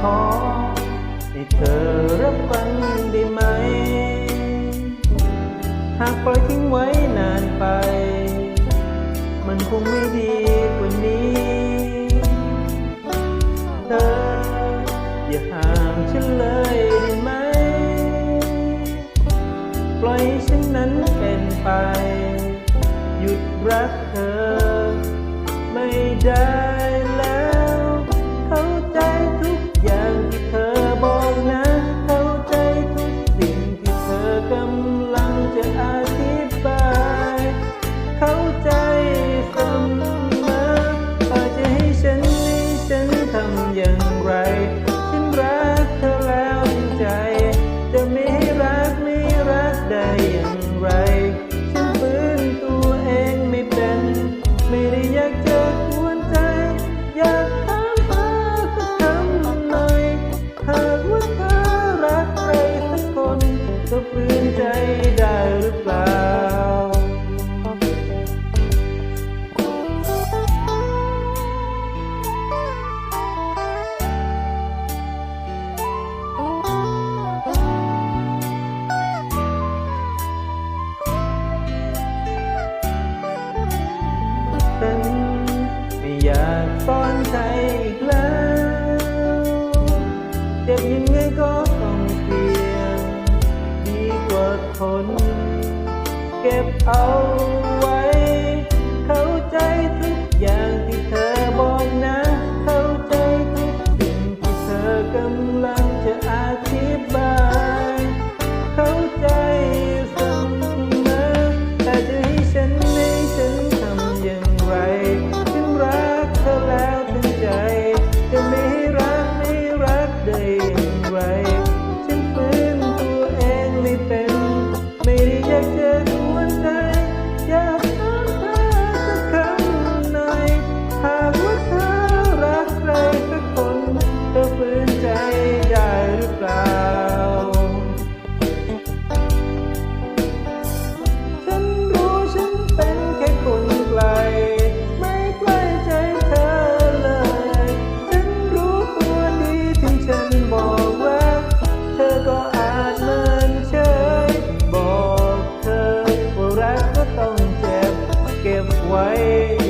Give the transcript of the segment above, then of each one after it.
ขอให้เธอรับฟังได้ไหม หากปล่อยทิ้งไว้นานไป มันคงไม่ดีกว่านี้ เธออย่าห่างฉันเลยได้ไหม ปล่อยฉันนั้นเป็นไป หยุดรักเธอ ทน เก็บเอาไว้ away.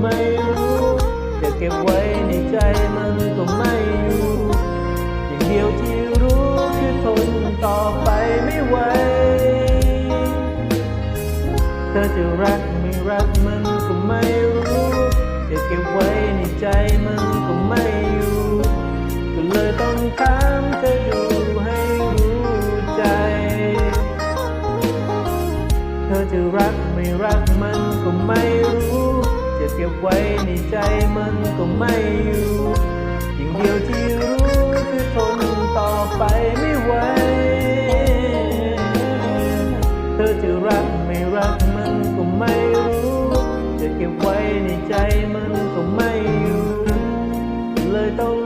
ไม่รู้ จะเก็บไว้ในใจมันก็ไม่อยู่ อย่างเดียวที่รู้คือทนต่อไปไม่ไหว เธอจะรักไม่รักมันก็ไม่รู้ จะเก็บไว้ในใจมันก็ไม่อยู่ ก็เลยต้องถามเธอดูให้รู้ใจ เธอจะรักไม่รักมันก็ไม่ เก็บไว้ในใจมันก็ไม่อยู่อย่างเดียวที่รู้คือทนต่อไปไม่ไหว เธอจะรักไม่รักมันก็ไม่รู้ จะเก็บไว้ในใจมันก็ไม่อยู่ เลยต้อง